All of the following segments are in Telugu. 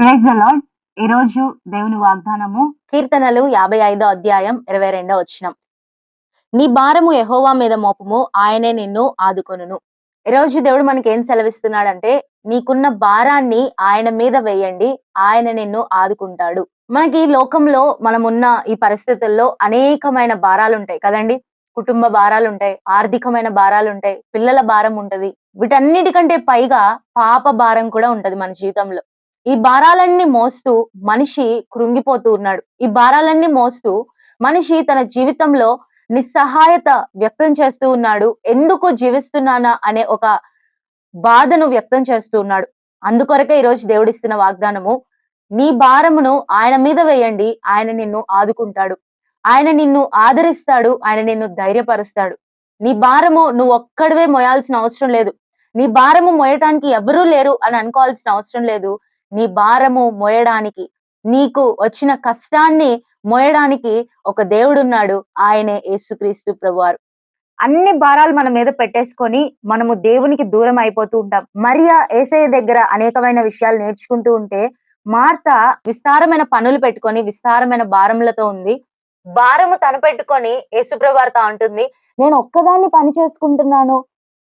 ప్రైజ్ అలాడ్ ఈ రోజు దేవుని వాగ్దానము కీర్తనలు యాభై ఐదో అధ్యాయం ఇరవై రెండో వచ్చినం నీ భారము ఎహోవా మీద మోపము ఆయనే నిన్ను ఆదుకొనును. ఈ రోజు దేవుడు మనకి ఏం సెలవిస్తున్నాడంటే నీకున్న భారాన్ని ఆయన మీద వేయండి ఆయన నిన్ను ఆదుకుంటాడు. మనకి లోకంలో మనం ఉన్న ఈ పరిస్థితుల్లో అనేకమైన భారాలు ఉంటాయి కదండి. కుటుంబ భారాలు ఉంటాయి ఆర్థికమైన భారాలు ఉంటాయి పిల్లల భారం ఉంటది. వీటన్నిటికంటే పైగా పాప భారం కూడా ఉంటది మన జీవితంలో. ఈ భారాలన్నీ మోస్తూ మనిషి కృంగిపోతూ ఉన్నాడు. ఈ భారాలన్నీ మోస్తూ మనిషి తన జీవితంలో నిస్సహాయత వ్యక్తం చేస్తూ ఉన్నాడు. ఎందుకు జీవిస్తున్నానా అనే ఒక బాధను వ్యక్తం చేస్తూ ఉన్నాడు. అందుకొరకే ఈరోజు దేవుడిస్తున్న వాగ్దానము నీ భారమును ఆయన మీద వేయండి. ఆయన నిన్ను ఆదుకుంటాడు. ఆయన నిన్ను ఆదరిస్తాడు. ఆయన నిన్ను ధైర్యపరుస్తాడు. నీ భారము నువ్వు ఒక్కడివే మోయాల్సిన అవసరం లేదు. నీ భారము మోయటానికి ఎవరూ లేరు అని అనుకోవాల్సిన అవసరం లేదు. నీ భారము మోయడానికి నీకు వచ్చిన కష్టాన్ని మోయడానికి ఒక దేవుడున్నాడు ఆయనే యేసుక్రీస్తు ప్రభువారు. అన్ని భారాలు మన మీద పెట్టేసుకొని మనము దేవునికి దూరం అయిపోతూ ఉంటాం. మరియా ఏసయ్య దగ్గర అనేకమైన విషయాలు నేర్చుకుంటూ ఉంటే మార్త విస్తారమైన పనులు పెట్టుకొని విస్తారమైన భారములతో ఉంది. భారము తను పెట్టుకొని యేసుప్రభువారితో ఉంటుంది నేను ఒక్కదాన్ని పని చేసుకుంటున్నాను.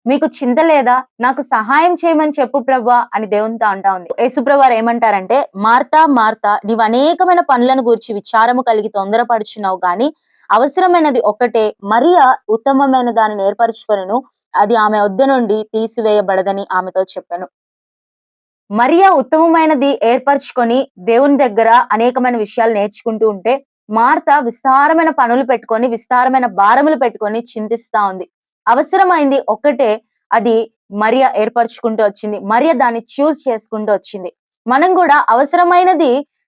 మీకు చింత లేదా? నాకు సహాయం చేయమని చెప్పు ప్రభా అని దేవునితో అంటా ఉంది. యేసుప్రభువారు ఏమంటారంటే మార్తా మార్తా నీవు అనేకమైన పనులను గూర్చి విచారము కలిగి తొందరపడుచున్నావు గాని అవసరమైనది ఒక్కటే మరియా ఉత్తమమైన దానిని ఏర్పరచుకొనను. అది ఆమె వద్ద నుండి తీసివేయబడదని ఆమెతో చెప్పాను. మరియా ఉత్తమమైనది ఏర్పరచుకొని దేవుని దగ్గర అనేకమైన విషయాలు నేర్చుకుంటూ ఉంటే మార్త విస్తారమైన పనులు పెట్టుకొని విస్తారమైన భారములు పెట్టుకొని చింతిస్తా ఉంది. అవసరమైంది ఒక్కటే అది మరియ ఏర్పరచుకుంటూ వచ్చింది. మరియ దాన్ని చూస్ చేసుకుంటూ వచ్చింది. మనం కూడా అవసరమైనది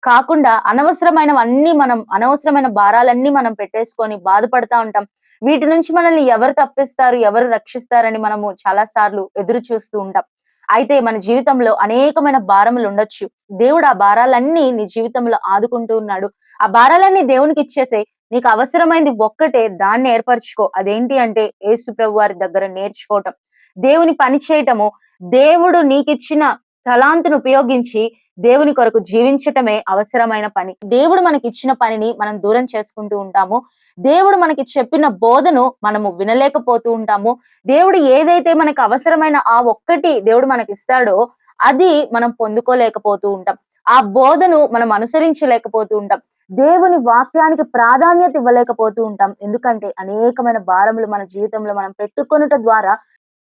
కాకుండా అనవసరమైనవన్నీ మనం అనవసరమైన భారాలన్నీ మనం పెట్టేసుకొని బాధపడతా ఉంటాం. వీటి నుంచి మనల్ని ఎవరు తప్పిస్తారు ఎవరు రక్షిస్తారని మనము చాలా సార్లు ఎదురు చూస్తూ ఉంటాం. అయితే మన జీవితంలో అనేకమైన భారములు ఉండొచ్చు. దేవుడు ఆ భారాలన్నీ నీ జీవితంలో ఆదుకుంటూ ఉన్నాడు. ఆ భారాలన్నీ దేవునికి ఇచ్చేసే నీకు అవసరమైంది ఒక్కటే దాన్ని ఏర్పరచుకో. అదేంటి అంటే యేసు ప్రభు వారి దగ్గర నేర్చుకోవటం. దేవుని పని చేయటము దేవుడు నీకిచ్చిన తలాంతును ఉపయోగించి దేవుని కొరకు జీవించటమే అవసరమైన పని. దేవుడు మనకి ఇచ్చిన పనిని మనం దూరం చేసుకుంటూ ఉంటాము. దేవుడు మనకి చెప్పిన బోధను మనము వినలేకపోతూ ఉంటాము. దేవుడు ఏదైతే మనకు అవసరమైన ఆ ఒక్కటి దేవుడు మనకి ఇస్తాడో అది మనం పొందుకోలేకపోతూ ఉంటాం. ఆ బోధను మనం అనుసరించలేకపోతూ ఉంటాం. దేవుని వాక్యానికి ప్రాధాన్యత ఇవ్వలేకపోతూ ఉంటాం. ఎందుకంటే అనేకమైన భారములు మన జీవితంలో మనం పెట్టుకొనుట ద్వారా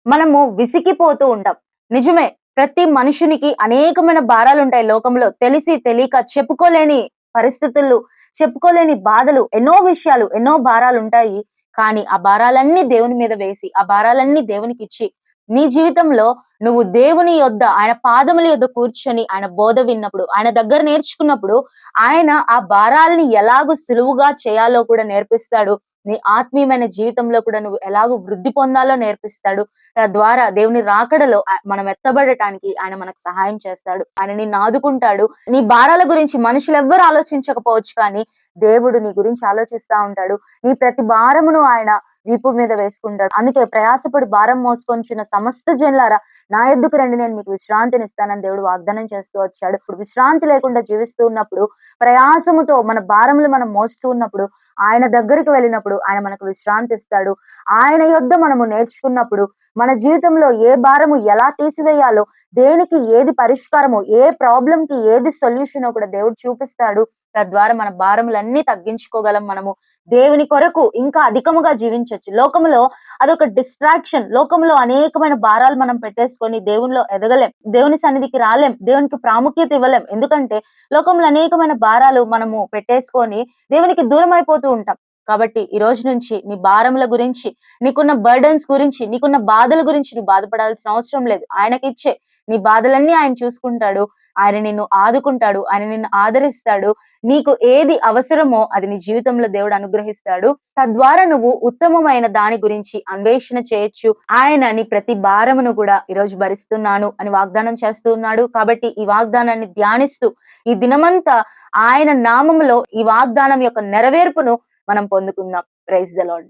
మనము విసిగిపోతూ ఉంటాం. నిజమే ప్రతి మనుషునికి అనేకమైన భారాలు ఉంటాయి. లోకంలో తెలిసి తెలియక చెప్పుకోలేని పరిస్థితులు చెప్పుకోలేని బాధలు ఎన్నో విషయాలు ఎన్నో భారాలు ఉంటాయి. కానీ ఆ భారాలన్నీ దేవుని మీద వేసి ఆ భారాలన్నీ దేవునికి ఇచ్చి నీ జీవితంలో నువ్వు దేవుని యొద్ద ఆయన పాదముల యొద్ద కూర్చొని ఆయన బోధ విన్నప్పుడు ఆయన దగ్గర నేర్చుకున్నప్పుడు ఆయన ఆ భారాలని ఎలాగో సులువుగా చేయాలో కూడా నేర్పిస్తాడు. నీ ఆత్మీయమైన జీవితంలో కూడా నువ్వు ఎలాగో వృద్ధి పొందాలో నేర్పిస్తాడు. తద్వారా దేవుని రాకడలో మనం ఎత్తబడటానికి ఆయన మనకు సహాయం చేస్తాడు. ఆయన నిన్ను ఆదుకుంటాడు. నీ భారాల గురించి మనుషులు ఎవ్వరు ఆలోచించకపోవచ్చు కానీ దేవుడు నీ గురించి ఆలోచిస్తా ఉంటాడు. నీ ప్రతి భారమును ఆయన వీపు మీద వేసుకుంటాడు. అందుకే ప్రయాసపడి భారం మోసుకొంచిన సమస్త జనులారా నా ఎద్దుకు రండి నేను మీకు విశ్రాంతిని ఇస్తానని దేవుడు వాగ్దానం చేస్తూ వచ్చాడు. ఇప్పుడు విశ్రాంతి లేకుండా జీవిస్తూ ఉన్నప్పుడు ప్రయాసముతో మన భారములు మనం మోస్తూ ఉన్నప్పుడు ఆయన దగ్గరికి వెళ్ళినప్పుడు ఆయన మనకు విశ్రాంతి ఇస్తాడు ఆయన యొద్ద మనము నేర్చుకున్నప్పుడు మన జీవితంలో ఏ భారము ఎలా తీసివేయాలో దేనికి ఏది పరిష్కారము ఏ ప్రాబ్లం కి ఏది సొల్యూషన్ కూడా దేవుడు చూపిస్తాడు. తద్వారా మన భారములన్నీ తగ్గించుకోగలం మనము. దేవుని కొరకు ఇంకా అధికముగా జీవించవచ్చు లోకములో అదొక డిస్ట్రాక్షన్ లోకంలో అనేకమైన భారాలు మనం పెట్టేసుకొని దేవునిలో ఎదగలేం. దేవుని సన్నిధికి రాలేం. దేవునికి ప్రాముఖ్యత ఇవ్వలేం. ఎందుకంటే లోకంలో అనేకమైన భారాలు మనము పెట్టేసుకొని దేవునికి దూరం అయిపోతూ ఉంటాం. కాబట్టి ఈ రోజు నుంచి నీ భారముల గురించి నీకున్న బర్డన్స్ గురించి నీకున్న బాధల గురించి నువ్వు బాధపడాల్సిన అవసరం లేదు. ఆయనకిచ్చే నీ బాధలన్నీ ఆయన చూసుకుంటాడు. ఆయన నిన్ను ఆదుకుంటాడు ఆయన నిన్ను ఆదరిస్తాడు. నీకు ఏది అవసరమో అది నీ జీవితంలో దేవుడు అనుగ్రహిస్తాడు. తద్వారా నువ్వు ఉత్తమమైన దాని గురించి అన్వేషణ చేయొచ్చు. ఆయన నీ ప్రతి భారమును కూడా ఈరోజు భరిస్తున్నాను అని వాగ్దానం చేస్తూ ఉన్నాడు. కాబట్టి ఈ వాగ్దానాన్ని ధ్యానిస్తూ ఈ దినమంతా ఆయన నామములో ఈ వాగ్దానం యొక్క నెరవేర్పును మనం పొందుకుందాం. Praise the lord